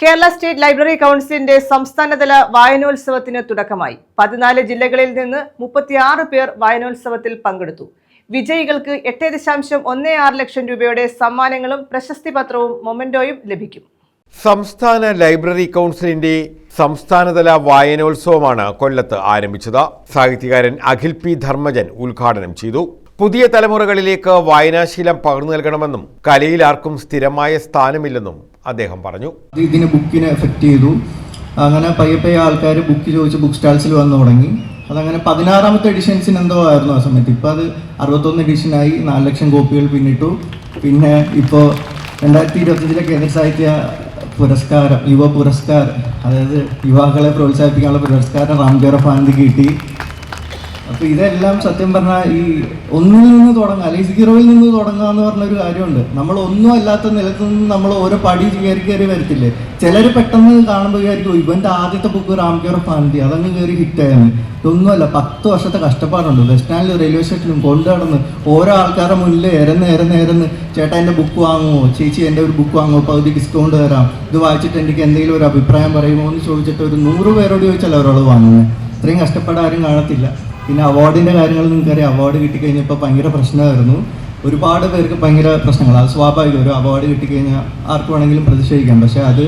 Kerala state library കൗൺസിലിന്റെ സംസ്ഥാനതല വായനോത്സവത്തിന് തുടക്കമായി. പതിനാല് ജില്ലകളിൽ നിന്ന് മുപ്പത്തിയാറ് പേർ വായനോത്സവത്തിൽ പങ്കെടുത്തു. വിജയികൾക്ക് എട്ട് ദശാംശം ഒന്നേ ആറ് ലക്ഷം രൂപയുടെ സമ്മാനങ്ങളും പ്രശസ്തി പത്രവും മൊമെന്റോയും ലഭിക്കും. സംസ്ഥാന ലൈബ്രറി കൗൺസിലിന്റെ സംസ്ഥാനതല വായനോത്സവമാണ് കൊല്ലത്ത് ആരംഭിച്ചത്. സാഹിത്യകാരൻ അഖിൽ പി ധർമ്മജൻ ഉദ്ഘാടനം ചെയ്തു. പുതിയ തലമുറകളിലേക്ക് വായനാശീലം പകർന്നു നൽകണമെന്നും കലയിൽ ആർക്കും സ്ഥിരമായ സ്ഥാനമില്ലെന്നും അദ്ദേഹം പറഞ്ഞു. ഇതിന് ബുക്കിനെ എഫക്റ്റ് ചെയ്തു. അങ്ങനെ പയ്യെ പയ്യെ ആൾക്കാർ ബുക്ക് ചോദിച്ച് ബുക്ക് സ്റ്റാൾസിൽ വന്നു തുടങ്ങി. അതങ്ങനെ പതിനാറാമത്തെ എഡിഷൻസിന് എന്തോ ആയിരുന്നു ആ സമയത്ത്. ഇപ്പോൾ അത് അറുപത്തൊന്ന് എഡിഷനായി നാല് ലക്ഷം കോപ്പികൾ പിന്നിട്ടു. പിന്നെ ഇപ്പോൾ രണ്ടായിരത്തി ഇരുപത്തഞ്ചിലെ കേന്ദ്ര സാഹിത്യ പുരസ്കാരം യുവ പുരസ്കാരം അതായത് യുവാക്കളെ പ്രോത്സാഹിപ്പിക്കാനുള്ള പുരസ്കാരം റാംജോറഫ് ആനന്ദിക്ക് കിട്ടി. അപ്പൊ ഇതെല്ലാം സത്യം പറഞ്ഞാൽ ഈ ഒന്നിൽ നിന്ന് തുടങ്ങുക അല്ലെങ്കിൽ സീറോയിൽ നിന്ന് തുടങ്ങുക എന്ന് പറഞ്ഞൊരു കാര്യമുണ്ട്. നമ്മൾ ഒന്നും അല്ലാത്ത നിലത്ത് നിന്ന് നമ്മൾ ഓരോ പടി കയറി കയറി വരത്തില്ലേ? ചിലർ പെട്ടെന്ന് കാണുമ്പോൾ വിചാരിക്കും "ഓ, ഇവന്റെ ആദ്യത്തെ ബുക്ക് റാം കെയർ ഫാൻഡി അതങ്ങ് കയറി ഹിറ്റായിരുന്നു ഇതൊന്നുമല്ല പത്ത് വർഷത്തെ കഷ്ടപ്പാടുണ്ട്. ബസ് സ്റ്റാൻഡിൽ റെയിൽവേ സ്റ്റേഷനിലും കൊണ്ടു നടന്ന് ഓരോ ആൾക്കാരുടെ മുന്നിൽ നേരെ നേരെ നേരെ ചേട്ടാ എന്റെ ബുക്ക് വാങ്ങുമോ? ചേച്ചി എന്റെ ഒരു ബുക്ക് വാങ്ങുമോ? പകുതി ഡിസ്കൗണ്ട് തരാം. ഇത് വായിച്ചിട്ട് എനിക്ക് എന്തെങ്കിലും ഒരു അഭിപ്രായം പറയുമോ? എന്ന് ചോദിച്ചിട്ട് ഒരു നൂറ് പേരോട് ചോദിച്ചാൽ ഒരാൾ വാങ്ങുന്നത് ഇത്രയും കഷ്ടപ്പെടാരും കാണത്തില്ല. പിന്നെ അവാർഡിന്റെ കാര്യങ്ങൾ നിങ്ങൾക്കറിയാം. അവാർഡ് കിട്ടിക്കഴിഞ്ഞപ്പോൾ ഭയങ്കര പ്രശ്നമായിരുന്നു. ഒരുപാട് പേർക്ക് ഭയങ്കര പ്രശ്നങ്ങൾ അത് സ്വാഭാവികം. ഒരു അവാർഡ് കിട്ടിക്കഴിഞ്ഞാൽ ആർക്ക് വേണമെങ്കിലും പ്രതിഷേധിക്കാം. പക്ഷേ അത്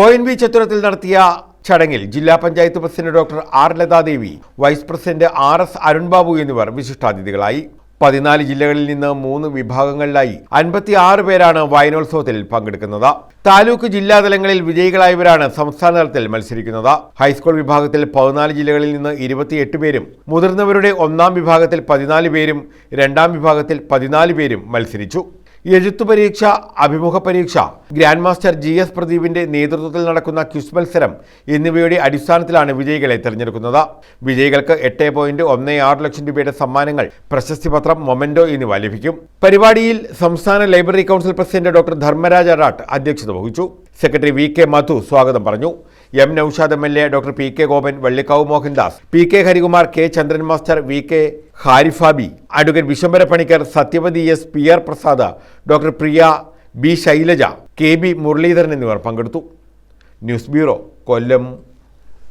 ഒ എൻ വി ചത്തുരത്തിൽ നടത്തിയ ചടങ്ങിൽ ജില്ലാ panchayat president doctor R Lathadevi vice president R S Arunbabu എന്നിവർ വിശിഷ്ടാതിഥികളായി. പതിനാല് ജില്ലകളിൽ നിന്ന് മൂന്ന് വിഭാഗങ്ങളിലായി അൻപത്തി ആറ് പേരാണ് വായനോത്സവത്തിൽ പങ്കെടുക്കുന്നത്. താലൂക്ക് ജില്ലാതലങ്ങളിൽ വിജയികളായവരാണ് സംസ്ഥാന തലത്തിൽ മത്സരിക്കുന്നത്. ഹൈസ്കൂൾ വിഭാഗത്തിൽ പതിനാല് ജില്ലകളിൽ നിന്ന് ഇരുപത്തിയെട്ട് പേരും മുതിർന്നവരുടെ ഒന്നാം വിഭാഗത്തിൽ പതിനാല് പേരും രണ്ടാം വിഭാഗത്തിൽ പതിനാല് പേരും മത്സരിച്ചു. എഴുത്തു പരീക്ഷ അഭിമുഖ പരീക്ഷ ഗ്രാൻഡ് മാസ്റ്റർ ജി എസ് പ്രദീപിന്റെ നേതൃത്വത്തിൽ നടക്കുന്ന ക്വിസ് മത്സരം എന്നിവയുടെ അടിസ്ഥാനത്തിലാണ് വിജയികളെ തിരഞ്ഞെടുക്കുന്നത്. വിജയികൾക്ക് എട്ട് പോയിന്റ് ഒന്ന് ആറ് ലക്ഷം രൂപയുടെ സമ്മാനങ്ങൾ പ്രശസ്തിപത്രം മൊമെന്റോ എന്നിവ ലഭിക്കും. പരിപാടിയിൽ സംസ്ഥാന library council president doctor Dharmaraj Ratt അധ്യക്ഷത വഹിച്ചു. സെക്രട്ടറി വി കെ മധു സ്വാഗതം പറഞ്ഞു. M Noushad M L A doctor P K Gopan Vallikkavu Mohandas P K Harikumar K Chandran master V K Harifabi advocate Vishambara Panicker Sathyavathi S P R Prasad doctor Priya B Shailaja K B Muraleedharan എന്നിവർ പങ്കെടുത്തു. News bureau Kollam.